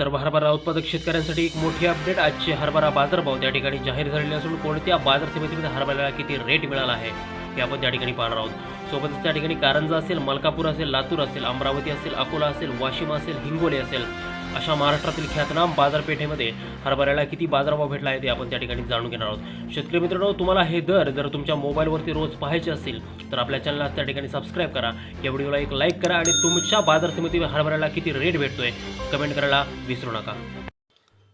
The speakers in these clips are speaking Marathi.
तर हरभरा उत्पादक शेतकऱ्यांसाठी एक मोठी अपडेट आजचे हरभरा बाजारभाव त्या ठिकाणी जाहीर झालेले असून कोणत्या बाजार समितीमध्ये हरभऱ्याला किती रेट मिळाला आहे हे आपण त्या ठिकाणी पाहणार आहोत. सोबतच त्या ठिकाणी कारंजा असेल मलकापूर असेल लातूर असेल अमरावती असेल अकोला असेल वाशिम असेल हिंगोली असेल अशा महाराष्ट्रातील ख्यातनाम बाजारपेठेमध्ये हरभऱ्याला किती बाजारभाव भेटला आहे ते आपण त्या ठिकाणी जाणून घेणार आहोत. शेतकरी मित्रांनो तुम्हाला हे दर जर तुमच्या मोबाईलवरती रोज पाहायचे असतील तर आपल्या चॅनलला त्या ठिकाणी सबस्क्राईब करा. या व्हिडिओला एक लाईक करा आणि तुमच्या बाजार समितीवर हरभऱ्याला किती रेट भेटतोय कमेंट करायला विसरू नका.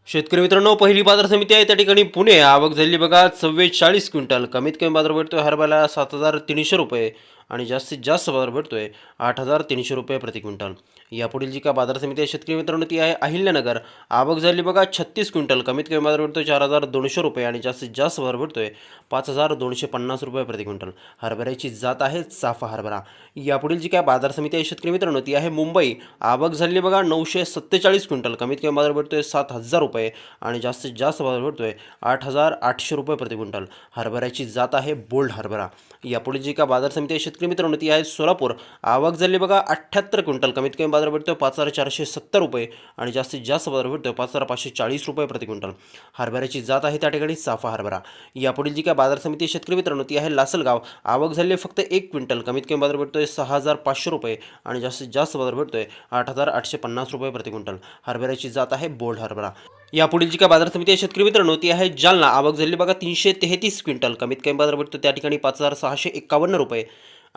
शेतकरी मित्रांनो पहिली बाजार समिती आहे त्या ठिकाणी पुणे. आवक झाली बघा चव्वेचाळीस क्विंटल. कमीत कमी बाजार भेटतोय हरभऱ्याला सात हजार तीनशे रुपये. आणि जास्तीत जास्त बाजार भेटतोय आठ हजार तीनशे रुपये प्रति क्विंटल. यापुढील जी का बाजार समिती आहे शेतकरी मित्रांनो ती आहे अहिल्यानगर. आवक झाली बघा छत्तीस क्विंटल. कमीत कमी बाजार भेटतोय चार हजार दोनशे रुपये आणि जास्तीत जास्त बाजार भेटतोय पाच हजार दोनशे पन्नास रुपये प्रति क्विंटल. हरभऱ्याची जात आहे चाफा हरभरा. यापुढील जी काय बाजार समिती आहे शेतकरी मित्रांनो ती आहे मुंबई. आवक झाली बघा नऊशे सत्तेचाळीस क्विंटल. कमीत कमी बाजार भेटतोय सात हजार रुपये आणि जास्तीत जास्त बाजार भेटतोय आठ हजार आठशे रुपये प्रति क्विंटल. हरभऱ्याची जात आहे बोल्ड हरभरा. यापुढील जी का बाजार समिती आहे शेतकरी मित्रांनो ती आहे सोलापूर. आवक झाली बघा अठ्ठ्याहत्तर क्विंटल. कमीत कमी बाजार भेटतोय पाच हजार चारशे सत्तर रुपये आणि जास्तीत जास्त बाजार आहे पाच हजार पाचशे चाळीस रुपये प्रति क्विंटल. हरभऱ्याची जात आहे त्या ठिकाणी साफा हरभरा. यापुढील जी काय बाजार समिती शेतकरी मित्रांनो ती आहे लासलगाव. आवक झाली आहे फक्त एक क्विंटल. कमीत कमी बाजार भेटतो आहे सहा हजार पाचशे रुपये आणि जास्तीत जास्त बाजार आहे आठ हजार आठशे पन्नास रुपये प्रति क्विंटल. हरभऱ्याची जात आहे बोल्ड हरभरा. यापुढील जी काय बाजार समिती आहे शेतकरी मित्रांनो ती आहे जालना. आवक झाली बघा तीनशे तेहतीस क्विंटल. कमीत कमी बाजार भेटतो त्या ठिकाणी पाच हजार सहाशे एकावन्न रुपये.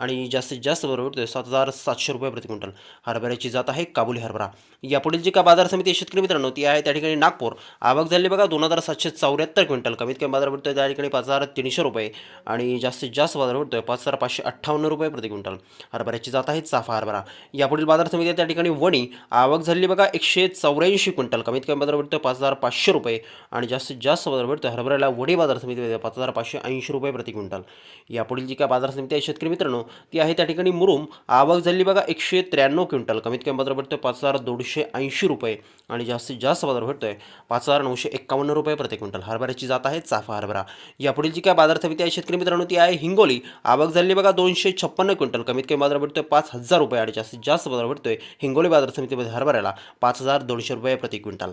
आणि जास्तीत जास्त बरोबर भेटतोय सात हजार सातशे रुपये प्रति क्विंटल. हरभऱ्याची जात आहे काबुली हरभरा. यापुढील जी का बाजार समिती आहे शेतकरी मित्रांनो ती आहे त्या ठिकाणी नागपूर. आवक झाली बघा दोन हजार सातशे चौऱ्याहत्तर क्विंटल. कमीत कमी बाजार भेटतोय त्या ठिकाणी पाच हजार तीनशे रुपये. आणि जास्तीत जास्त बाजार भेटतोय पाच हजार पाचशे अठ्ठावन्न रुपये प्रति क्विंटल. हरभऱ्याची जात आहे चाफा हरभरा. यापुढील बाजार समिती आहे त्या ठिकाणी वणी. आवक झाली बघा एकशे चौऱ्याऐंशी क्विंटल. कमीत कमी बाजार भेटतोय पाच हजार पाचशे रुपये. आणि जास्तीत जास्त बाजार भेटतोय हरभऱ्याला वडी बाजार समितीमध्ये पाच हजार पाचशे ऐंशी रुपये प्रति क्विंटल. यापुढील जी काय बाजार समिती आहे शेतकरी मित्रांनो ती आहे त्या ठिकाणी मुरुम. आवक झाली बघा एकशे त्र्याण्णव क्विंटल. कमीत कमी बाजार भेटतोय पाच हजार दोनशे ऐंशी रुपये आणि जास्तीत जास्त बाजार भेटतोय पाच हजार नऊशे एक्कावन्न रुपये प्रति क्विंटल. हरभऱ्याची जात आहे चाफा हरभरा. यापुढील जी काय बाजार समिती आहे शेतकरी मित्रांनो ती आहे हिंगोली. आवक झाली बघा दोनशे छप्पन्न क्विंटल. कमीत कमी बाजार भेटतोय पाच हजार रुपये आणि जास्तीत जास्त बाजार भेटतोय हिंगोली बाजार समितीमध्ये हरभऱ्याला पाच हजार दोनशे रुपये प्रति क्विंटल.